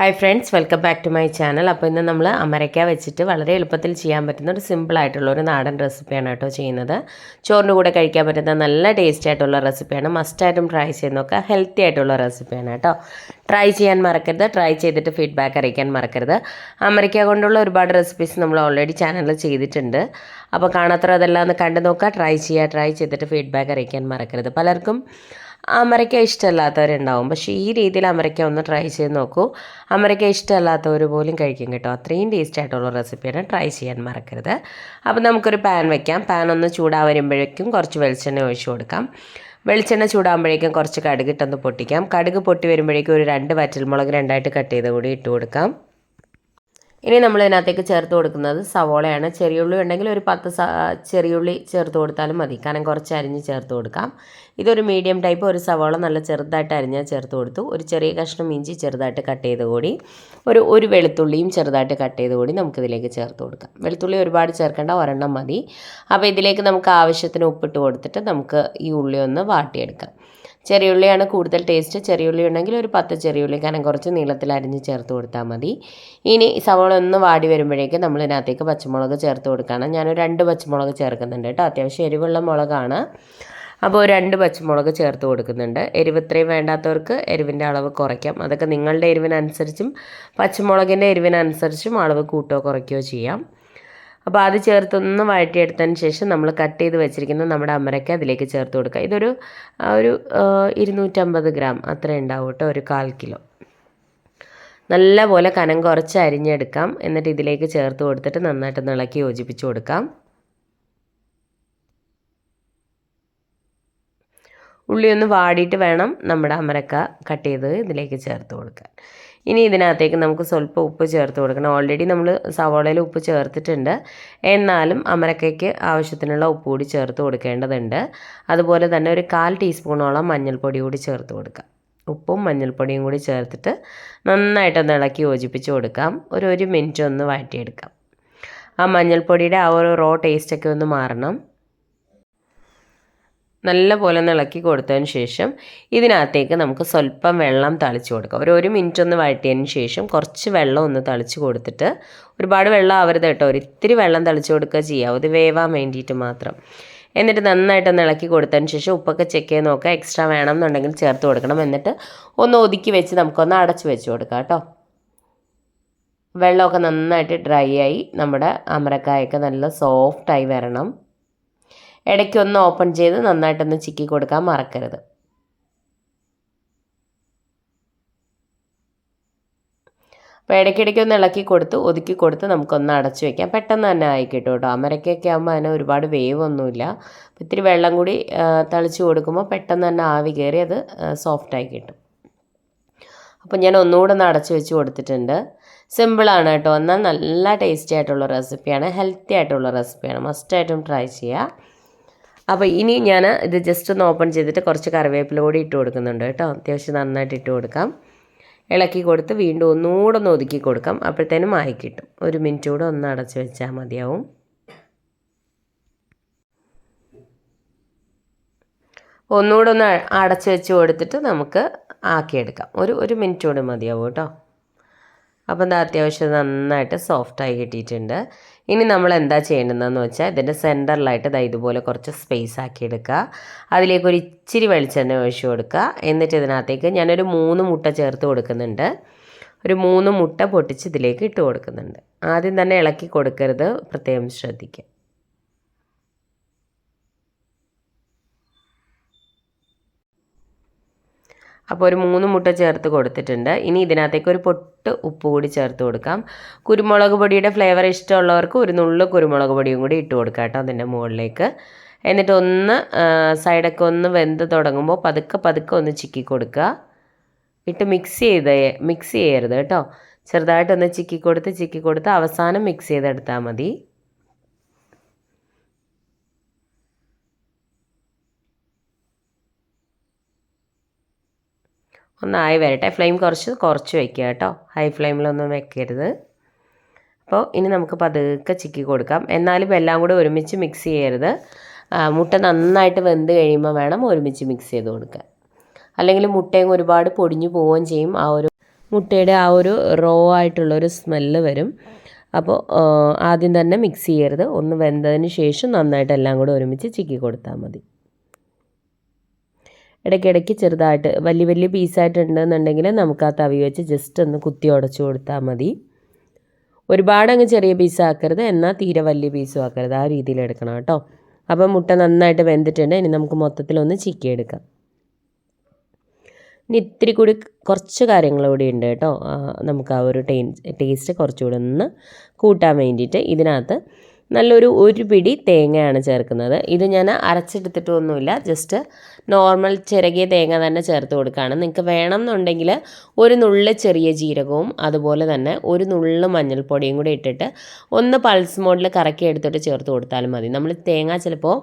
Hi friends welcome back to my channel അപ്പോൾ ഇന്ന് നമ്മൾ അമരയ്ക്ക വെച്ചിട്ട് വളരെ എളുപ്പത്തിൽ ചെയ്യാൻ പറ്റുന്ന ഒരു സിമ്പിൾ ആയിട്ടുള്ള ഒരു നാടൻ റെസിപ്പിയാണ് കേട്ടോ ചെയ്യുന്നത്. ചോറിന്റെ കൂടെ കഴിക്കാൻ പറ്റുന്ന നല്ല ടേസ്റ്റി ആയിട്ടുള്ള റെസിപ്പിയാണ് മസ്റ്റായിട്ടും ട്രൈ ചെയ്ത് നോക്കുക ഹെൽത്തി ആയിട്ടുള്ള റെസിപ്പിയാണ് കേട്ടോ. ട്രൈ ചെയ്യാൻ മറക്കരുത് ട്രൈ ചെയ്തിട്ട് ഫീഡ്ബാക്ക് അറിയിക്കാൻ മറക്കരുത്. അമരയ്ക്ക കൊണ്ടുള്ള ഒരുപാട് റെസിപ്പീസ് നമ്മൾ ഓൾറെഡി ചാനലിൽ ചെയ്തിട്ടുണ്ട്. അപ്പോൾ കാണാത്ര അതെല്ലാം ഒന്ന് കണ്ടു നോക്കുക ട്രൈ ചെയ്യുക ട്രൈ ചെയ്തിട്ട് ഫീഡ്ബാക്ക് അറിയിക്കാൻ മറക്കരുത്. പലർക്കും അമരയ്ക്ക ഇഷ്ടമല്ലാത്തവരുണ്ടാവും. പക്ഷേ ഈ രീതിയിൽ അമരയ്ക്ക ഒന്ന് ട്രൈ ചെയ്ത് നോക്കൂ. അമരയ്ക്ക ഇഷ്ടമല്ലാത്തവർ പോലും കഴിക്കും കേട്ടോ. അത്രയും ടേസ്റ്റ് ആയിട്ടുള്ള റെസിപ്പിയാണ് ട്രൈ ചെയ്യാൻ മറക്കരുത്. അപ്പോൾ നമുക്കൊരു പാൻ വെക്കാം. പാൻ ഒന്ന് ചൂടാ വരുമ്പോഴേക്കും കുറച്ച് വെളിച്ചെണ്ണ ഒഴിച്ചു കൊടുക്കാം. വെളിച്ചെണ്ണ ചൂടാകുമ്പോഴേക്കും കുറച്ച് കടുക് ഇട്ടൊന്ന് പൊട്ടിക്കാം. കടുക് പൊട്ടി വരുമ്പോഴേക്കും ഒരു രണ്ട് വറ്റൽമുളക് രണ്ടായിട്ട് കട്ട് ചെയ്ത് കൂടി ഇട്ട് കൊടുക്കാം. ഇനി നമ്മൾ ഇതിനകത്തേക്ക് ചേർത്ത് കൊടുക്കുന്നത് സവോളയാണ്. ചെറിയുള്ളി ഉണ്ടെങ്കിൽ ഒരു പത്ത് ചെറിയുള്ളി ചേർത്ത് കൊടുത്താലും മതി. കാരണം കുറച്ച് അരിഞ്ഞ് ചേർത്ത് കൊടുക്കാം. ഇതൊരു മീഡിയം ടൈപ്പ് ഒരു സവോള നല്ല ചെറുതായിട്ട് അരിഞ്ഞാൽ ചേർത്ത് കൊടുത്തു. ഒരു ചെറിയ കഷ്ണം ഇഞ്ചി ചെറുതായിട്ട് കട്ട് ചെയ്ത് കൂടി. ഒരു ഒരു വെളുത്തുള്ളിയും ചെറുതായിട്ട് കട്ട് ചെയ്ത് കൂടി നമുക്കിതിലേക്ക് ചേർത്ത് കൊടുക്കാം. വെളുത്തുള്ളി ഒരുപാട് ചേർക്കേണ്ട ഒരെണ്ണം മതി. അപ്പോൾ ഇതിലേക്ക് നമുക്ക് ആവശ്യത്തിന് ഉപ്പിട്ട് കൊടുത്തിട്ട് നമുക്ക് ഈ ഉള്ളി ഒന്ന് വാട്ടിയെടുക്കാം. ചെറിയുള്ളിയാണ് കൂടുതൽ ടേസ്റ്റ് ചെറിയുള്ളി ഉണ്ടെങ്കിൽ ഒരു പത്ത് ചെറിയുള്ളി കാരണം കുറച്ച് നീളത്തിൽ അരിഞ്ഞ് ചേർത്ത് കൊടുത്താൽ മതി. ഇനി സവോള ഒന്ന് വാടി വരുമ്പോഴേക്കും നമ്മൾ ഇതിനകത്തേക്ക് പച്ചമുളക് ചേർത്ത് കൊടുക്കണം ഞാനൊരു രണ്ട് പച്ചമുളക് ചേർക്കുന്നുണ്ട് കേട്ടോ. അത്യാവശ്യം എരിവുള്ള മുളകാണ്. അപ്പോൾ രണ്ട് പച്ചമുളക് ചേർത്ത് കൊടുക്കുന്നുണ്ട്. എരിവ് ഇത്രയും വേണ്ടാത്തവർക്ക് എരിവിന്റെ അളവ് കുറയ്ക്കാം. അതൊക്കെ നിങ്ങളുടെ എരിവിനനുസരിച്ചും പച്ചമുളകിന്റെ എരിവിനനുസരിച്ചും അളവ് കൂട്ടുകയോ കുറയ്ക്കുകയോ ചെയ്യാം. അപ്പോൾ അത് ചേർത്തൊന്ന് വഴറ്റിയെടുത്തതിന് ശേഷം നമ്മൾ കട്ട് ചെയ്ത് വെച്ചിരിക്കുന്ന നമ്മുടെ അമരക്ക അതിലേക്ക് ചേർത്ത് കൊടുക്കുക. ഇതൊരു ഒരു ഇരുന്നൂറ്റമ്പത് ഗ്രാം അത്ര ഉണ്ടാവും കേട്ടോ ഒരു കാൽ കിലോ. നല്ലപോലെ കനം കുറച്ച് അരിഞ്ഞെടുക്കാം. എന്നിട്ട് ഇതിലേക്ക് ചേർത്ത് കൊടുത്തിട്ട് നന്നായിട്ട് ഇളക്കി യോജിപ്പിച്ച് കൊടുക്കാം. ഉള്ളി ഒന്ന് വാടിയിട്ട് വേണം നമ്മുടെ അമരക്ക കട്ട് ചെയ്ത് ഇതിലേക്ക് ചേർത്ത് കൊടുക്കാൻ. ഇനി ഇതിനകത്തേക്ക് നമുക്ക് സ്വല്പം ഉപ്പ് ചേർത്ത് കൊടുക്കണം. ഓൾറെഡി നമ്മൾ സവോളയിൽ ഉപ്പ് ചേർത്തിട്ടുണ്ട്. എന്നാലും അമരക്കയ്ക്ക് ആവശ്യത്തിനുള്ള ഉപ്പ് കൂടി ചേർത്ത് കൊടുക്കേണ്ടതുണ്ട്. അതുപോലെ തന്നെ ഒരു കാൽ ടീസ്പൂണോളം മഞ്ഞൾപ്പൊടി കൂടി ചേർത്ത് കൊടുക്കാം. ഉപ്പും മഞ്ഞൾപ്പൊടിയും കൂടി ചേർത്തിട്ട് നന്നായിട്ടൊന്ന് ഇളക്കി യോജിപ്പിച്ച് കൊടുക്കാം. ഒരു ഒരു മിനിറ്റ് ഒന്ന് വഴറ്റിയെടുക്കാം. ആ മഞ്ഞൾപ്പൊടിയുടെ ആ ഒരു റോ ടേസ്റ്റൊക്കെ ഒന്ന് മാറണം. നല്ല പോലെ ഒന്ന് ഇളക്കി കൊടുത്തതിന് ശേഷം ഇതിനകത്തേക്ക് നമുക്ക് സ്വല്പം വെള്ളം തളിച്ച് കൊടുക്കാം. ഒരു ഒരു മിനിറ്റ് ഒന്ന് വഴറ്റിയതിന് ശേഷം കുറച്ച് വെള്ളം ഒന്ന് തളിച്ച് കൊടുത്തിട്ട് ഒരുപാട് വെള്ളം ആവരുത് കേട്ടോ. ഒരിത്തിരി വെള്ളം തളിച്ച് കൊടുക്കുക ചെയ്യാം. അത് വേവാൻ വേണ്ടിയിട്ട് മാത്രം. എന്നിട്ട് നന്നായിട്ട് ഒന്ന് ഇളക്കി കൊടുത്തതിന് ശേഷം ഉപ്പൊക്കെ ചെക്ക് ചെയ്ത് നോക്കുക. എക്സ്ട്രാ വേണം എന്നുണ്ടെങ്കിൽ ചേർത്ത് കൊടുക്കണം. എന്നിട്ട് ഒന്ന് ഒതുക്കി വെച്ച് നമുക്കൊന്ന് അടച്ച് വെച്ച് കൊടുക്കാം കേട്ടോ. വെള്ളമൊക്കെ നന്നായിട്ട് ഡ്രൈ ആയി. നമ്മുടെ അമരക്കായൊക്കെ നല്ല സോഫ്റ്റായി വരണം. ഇടയ്ക്കൊന്ന് ഓപ്പൺ ചെയ്ത് നന്നായിട്ടൊന്ന് ചിക്കി കൊടുക്കാൻ മറക്കരുത്. അപ്പോൾ ഇടയ്ക്കിടയ്ക്ക് ഒന്ന് ഇളക്കി കൊടുത്ത് ഒതുക്കി കൊടുത്ത് നമുക്കൊന്ന് അടച്ചു വെക്കാം. പെട്ടെന്ന് തന്നെ ആയി കിട്ടും അമരക്കൊക്കെ ആകുമ്പോൾ അതിന് ഒരുപാട് വേവൊന്നുമില്ല. അപ്പോൾ ഇത്തിരി വെള്ളം കൂടി തളിച്ച് കൊടുക്കുമ്പോൾ പെട്ടെന്ന് തന്നെ ആവി കയറി അത് സോഫ്റ്റായി കിട്ടും. അപ്പോൾ ഞാൻ ഒന്നുകൂടെ ഒന്ന് അടച്ചു വെച്ച് കൊടുത്തിട്ടുണ്ട്. സിമ്പിളാണ് കേട്ടോ. എന്നാൽ നല്ല ടേസ്റ്റി ആയിട്ടുള്ള റെസിപ്പിയാണ് ഹെൽത്തി ആയിട്ടുള്ള റെസിപ്പിയാണ് മസ്റ്റായിട്ടും ട്രൈ ചെയ്യുക അപ്പോൾ ഇനി ഞാൻ ഇത് ജസ്റ്റ് ഒന്ന് ഓപ്പൺ ചെയ്തിട്ട് കുറച്ച് കറിവേപ്പില കൂടി ഇട്ട് കൊടുക്കുന്നുണ്ട് കേട്ടോ. അത്യാവശ്യം നന്നായിട്ട് ഇട്ട് കൊടുക്കാം. ഇളക്കി കൊടുത്ത് വീണ്ടും ഒന്നുകൂടെ ഒന്ന് ഒതുക്കി കൊടുക്കാം. അപ്പോഴത്തേനും ആയി കിട്ടും. ഒരു മിനിറ്റ് കൂടെ ഒന്ന് അടച്ച് വെച്ചാൽ മതിയാവും. ഒന്നുകൂടെ ഒന്ന് അടച്ച് വെച്ച് കൊടുത്തിട്ട് നമുക്ക് ആക്കിയെടുക്കാം. ഒരു ഒരു മിനിറ്റ് കൂടെ മതിയാവും കേട്ടോ. അപ്പം ഇത് അത്യാവശ്യം നന്നായിട്ട് സോഫ്റ്റായി കിട്ടിയിട്ടുണ്ട്. ഇനി നമ്മൾ എന്താ ചെയ്യേണ്ടതെന്ന് വെച്ചാൽ ഇതിന്റെ സെന്ററിലായിട്ട് ഇതാ ഇതുപോലെ കുറച്ച് സ്പേസ് ആക്കി എടുക്കുക. അതിലേക്ക് ഒരു ഇച്ചിരി വെളിച്ചെണ്ണ ഒഴിച്ചു കൊടുക്കുക. എന്നിട്ട് ഇതിനകത്തേക്ക് ഞാനൊരു മൂന്ന് മുട്ട ചേർത്ത് കൊടുക്കുന്നുണ്ട്. ഒരു മൂന്ന് മുട്ട പൊട്ടിച്ച് ഇതിലേക്ക് ഇട്ട് കൊടുക്കുന്നുണ്ട്. ആദ്യം തന്നെ ഇളക്കി കൊടുക്കരുത്. പ്രത്യേകം ശ്രദ്ധിക്കുക. അപ്പോൾ ഒരു മൂന്ന് മുട്ട ചേർത്ത് കൊടുത്തിട്ടുണ്ട്. ഇനി ഇതിനകത്തേക്ക് ഒരു പൊട്ട് ഉപ്പ് കൂടി ചേർത്ത് കൊടുക്കാം. കുരുമുളക് പൊടിയുടെ ഫ്ലേവർ ഇഷ്ടമുള്ളവർക്ക് ഒരു നുള്ളു കുരുമുളക് പൊടിയും കൂടി ഇട്ട് കൊടുക്കാം കേട്ടോ അതിന്റെ മുകളിലേക്ക്. എന്നിട്ട് ഒന്ന് സൈഡൊക്കെ ഒന്ന് വെന്ത് തുടങ്ങുമ്പോൾ പതുക്കെ പതുക്കെ ഒന്ന് ചിക്കി കൊടുക്കുക. ഇട്ട് മിക്സ് ചെയ്ത് മിക്സ് ചെയ്യരുത് കേട്ടോ. ചെറുതായിട്ടൊന്ന് ചിക്കി കൊടുത്ത് ചിക്കി കൊടുത്ത് അവസാനം മിക്സ് ചെയ്തെടുത്താൽ മതി. ഒന്നായി വരട്ടെ. ഫ്ലെയിം കുറച്ച് കുറച്ച് വയ്ക്കുക കേട്ടോ. ഹൈ ഫ്ലെയിമിലൊന്നും വെക്കരുത്. അപ്പോൾ ഇനി നമുക്ക് പതുക്കെ ചിക്കി കൊടുക്കാം. എന്നാലും എല്ലാം കൂടെ ഒരുമിച്ച് മിക്സ് ചെയ്യരുത്. മുട്ട നന്നായിട്ട് വെന്ത് കഴിയുമ്പോൾ വേണം ഒരുമിച്ച് മിക്സ് ചെയ്ത് കൊടുക്കാൻ. അല്ലെങ്കിൽ മുട്ടയും ഒരുപാട് പൊടിഞ്ഞു പോവുകയും ചെയ്യും. ആ ഒരു മുട്ടയുടെ ആ ഒരു റോ ആയിട്ടുള്ളൊരു സ്മെല്ല് വരും. അപ്പോൾ ആദ്യം തന്നെ മിക്സ് ചെയ്യരുത്. ഒന്ന് വെന്തതിന് ശേഷം നന്നായിട്ട് എല്ലാം കൂടെ ഒരുമിച്ച് ചിക്കി കൊടുത്താൽ മതി. ഇടയ്ക്കിടയ്ക്ക് ചെറുതായിട്ട് വലിയ വലിയ പീസായിട്ടുണ്ടെന്നുണ്ടെങ്കിൽ നമുക്ക് ആ തവി വെച്ച് ജസ്റ്റ് ഒന്ന് കുത്തി ഉടച്ചു കൊടുത്താൽ മതി. ഒരുപാട് അങ്ങ് ചെറിയ പീസ് ആക്കരുത് എന്നാൽ തീരെ വലിയ പീസും ആക്കരുത്. ആ രീതിയിൽ എടുക്കണം കേട്ടോ. അപ്പം മുട്ട നന്നായിട്ട് വെന്തിട്ടുണ്ട്. ഇനി നമുക്ക് മൊത്തത്തിലൊന്ന് ചിക്കിയെടുക്കാം. ഇനി ഇത്തിരി കൂടി കുറച്ച് കാര്യങ്ങൾ കൂടി ഉണ്ട് കേട്ടോ. നമുക്ക് ആ ഒരു ടേസ്റ്റ് കുറച്ചുകൂടി ഒന്ന് കൂട്ടാൻ വേണ്ടിയിട്ട് ഇതിനകത്ത് നല്ലൊരു ഒരു പിടി തേങ്ങയാണ് ചേർക്കുന്നത്. ഇത് ഞാൻ അരച്ചെടുത്തിട്ടൊന്നുമില്ല. ജസ്റ്റ് നോർമൽ ചിരകിയ തേങ്ങ തന്നെ ചേർത്ത് കൊടുക്കുകയാണ്. നിങ്ങൾക്ക് വേണം എന്നുണ്ടെങ്കിൽ ഒരു നുള്ള് ചെറിയ ജീരകവും അതുപോലെ തന്നെ ഒരു നുള്ള് മഞ്ഞൾപ്പൊടിയും കൂടി ഇട്ടിട്ട് ഒന്ന് പൾസ് മോഡിൽ കറക്കി എടുത്തിട്ട് ചേർത്ത് കൊടുത്താലും മതി. നമ്മൾ തേങ്ങ ചിലപ്പോൾ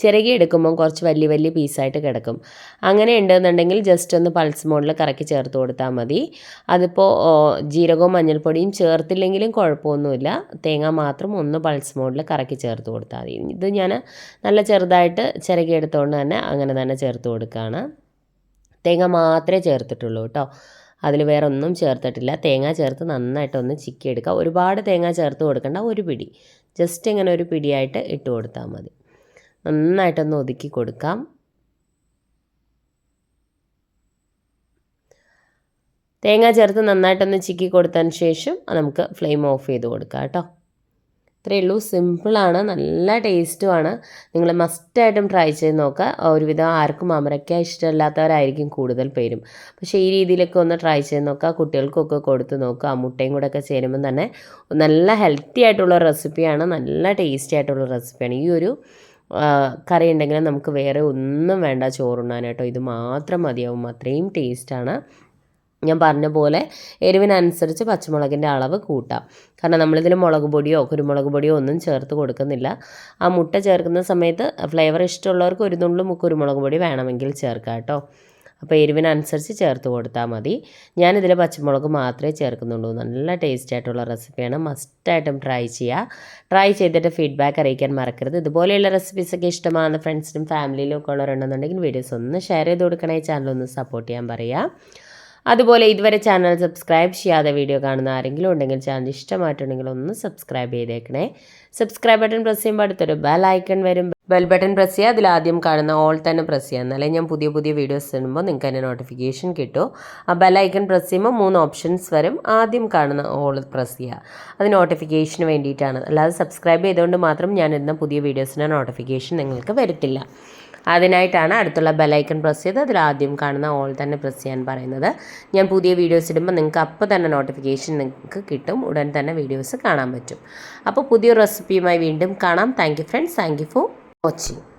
ചിരകി എടുക്കുമ്പോൾ കുറച്ച് വലിയ വലിയ പീസായിട്ട് കിടക്കും. അങ്ങനെ ഉണ്ടെന്നുണ്ടെങ്കിൽ ജസ്റ്റ് ഒന്ന് പൾസ് മോഡിൽ കറക്കി ചേർത്ത് കൊടുത്താൽ മതി. അതിപ്പോൾ ജീരകവും മഞ്ഞൾപ്പൊടിയും ചേർത്തില്ലെങ്കിലും കുഴപ്പമൊന്നുമില്ല. തേങ്ങ മാത്രം ഒന്ന് പൾസ് മോഡിൽ കറക്കി ചേർത്ത് കൊടുത്താൽ മതി. ഇത് ഞാൻ നല്ല ചെറുതായിട്ട് ചിരകി എടുത്തുകൊണ്ട് തന്നെ അങ്ങനെ തന്നെ ചേർത്ത് കൊടുക്കുകയാണ്. തേങ്ങ മാത്രമേ ചേർത്തിട്ടുള്ളൂ കേട്ടോ. അതിൽ വേറെ ഒന്നും ചേർത്തിട്ടില്ല. തേങ്ങ ചേർത്ത് നന്നായിട്ടൊന്ന് ചിക്കി എടുക്കുക. ഒരുപാട് തേങ്ങ ചേർത്ത് കൊടുക്കേണ്ട ഒരു പിടി. ജസ്റ്റ് ഇങ്ങനെ ഒരു പിടിയായിട്ട് ഇട്ട് കൊടുത്താൽ മതി. നന്നായിട്ടൊന്ന് ഒതുക്കി കൊടുക്കാം. തേങ്ങ ചേർത്ത് നന്നായിട്ടൊന്ന് ചിക്കി കൊടുത്തതിന് ശേഷം നമുക്ക് ഫ്ലെയിം ഓഫ് ചെയ്ത് കൊടുക്കാം കേട്ടോ. ഇത്രയേ ഉള്ളൂ. സിമ്പിളാണ്. നല്ല ടേസ്റ്റുമാണ്. നിങ്ങൾ മസ്റ്റായിട്ടും ട്രൈ ചെയ്ത് നോക്കുക. ഒരുവിധം ആർക്കും അമരയ്ക്ക ഇഷ്ടമല്ലാത്തവരായിരിക്കും കൂടുതൽ പേരും. പക്ഷേ ഈ രീതിയിലൊക്കെ ഒന്ന് ട്രൈ ചെയ്ത് നോക്കുക. കുട്ടികൾക്കൊക്കെ കൊടുത്ത് നോക്കുക. മുട്ടയും കൂടെ ഒക്കെ ചേരുമ്പം തന്നെ നല്ല ഹെൽത്തി ആയിട്ടുള്ള റെസിപ്പിയാണ്. നല്ല ടേസ്റ്റി ആയിട്ടുള്ള റെസിപ്പിയാണ്. ഈ ഒരു കറി ഉണ്ടെങ്കിൽ നമുക്ക് വേറെ ഒന്നും വേണ്ട ചോറുണ്ണാനായിട്ടോ ഇത് മാത്രം മതിയാവും. അത്രയും ടേസ്റ്റാണ് ഞാൻ പറഞ്ഞ പോലെ എരിവിനനുസരിച്ച് പച്ചമുളകിന്റെ അളവ് കൂട്ടാം. കാരണം നമ്മളിതിൽ മുളക് പൊടിയോ കുരുമുളക് പൊടിയോ ഒന്നും ചേർത്ത് കൊടുക്കുന്നില്ല. ആ മുട്ട ചേർക്കുന്ന സമയത്ത് ഫ്ലേവർ ഇഷ്ടമുള്ളവർക്ക് ഒരു നുള്ളും കുരുമുളക് പൊടി വേണമെങ്കിൽ ചേർക്കാം കേട്ടോ. അപ്പോൾ എരിവിനനുസരിച്ച് ചേർത്ത് കൊടുത്താൽ മതി. ഞാനിതിൽ പച്ചമുളക് മാത്രമേ ചേർക്കുന്നുള്ളൂ. നല്ല ടേസ്റ്റ് ആയിട്ടുള്ള റെസിപ്പിയാണ് മസ്റ്റായിട്ടും ട്രൈ ചെയ്യുക. ട്രൈ ചെയ്തിട്ട് ഫീഡ്ബാക്ക് അറിയിക്കാൻ മറക്കരുത്. ഇതുപോലെയുള്ള റെസിപ്പീസൊക്കെ ഇഷ്ടമാണ് ഫ്രണ്ട്സിനും ഫാമിലിയിലും ഒക്കെ ഉള്ളവരുണ്ടെന്നുണ്ടെങ്കിൽ വീഡിയോസ് ഒന്ന് ഷെയർ ചെയ്ത് കൊടുക്കണേ. ചാനൽ ഒന്ന് സപ്പോർട്ട് ചെയ്യാൻ പറയുക. അതുപോലെ ഇതുവരെ ചാനൽ സബ്സ്ക്രൈബ് ചെയ്യാതെ വീഡിയോ കാണുന്ന ആരെങ്കിലും ഉണ്ടെങ്കിൽ ചാനൽ ഇഷ്ടമായിട്ടുണ്ടെങ്കിൽ ഒന്ന് സബ്സ്ക്രൈബ് ചെയ്തേക്കണേ. സബ്സ്ക്രൈബ് ബട്ടൺ പ്രസ് ചെയ്യുമ്പോൾ അടുത്തൊരു ബെൽ ഐക്കൺ വരും. ബെൽ ബട്ടൺ പ്രസ് ചെയ്യുക. അതിൽ ആദ്യം കാണുന്ന ഓൾ തന്നെ പ്രസ് ചെയ്യുക. എന്നാലേ ഞാൻ പുതിയ പുതിയ വീഡിയോസ് ഇടുമ്പോൾ നിങ്ങൾക്ക് അതിന്റെ നോട്ടിഫിക്കേഷൻ കിട്ടും. ആ ബെൽ ഐക്കൺ പ്രസ് ചെയ്യുമ്പോൾ മൂന്ന് ഓപ്ഷൻസ് വരും. ആദ്യം കാണുന്ന ഓൾ പ്രസ് ചെയ്യുക. അത് നോട്ടിഫിക്കേഷന് വേണ്ടിയിട്ടാണ്. അല്ലാതെ സബ്സ്ക്രൈബ് ചെയ്തുകൊണ്ട് മാത്രം ഞാൻ ഇടുന്ന പുതിയ വീഡിയോസിന്റെ നോട്ടിഫിക്കേഷൻ നിങ്ങൾക്ക് വരത്തില്ല. അതിനായിട്ടാണ് അടുത്തുള്ള ബെലൈക്കൺ പ്രസ് ചെയ്ത് അതിൽ ആദ്യം കാണുന്ന ഓൾ തന്നെ പ്രസ് ചെയ്യാൻ പറയുന്നത്. ഞാൻ പുതിയ വീഡിയോസ് ഇടുമ്പോൾ നിങ്ങൾക്ക് അപ്പോൾ തന്നെ നോട്ടിഫിക്കേഷൻ നിങ്ങൾക്ക് കിട്ടും. ഉടൻ തന്നെ വീഡിയോസ് കാണാൻ പറ്റും. അപ്പോൾ പുതിയ റെസിപ്പിയുമായി വീണ്ടും കാണാം. Thank you friends thank you for watching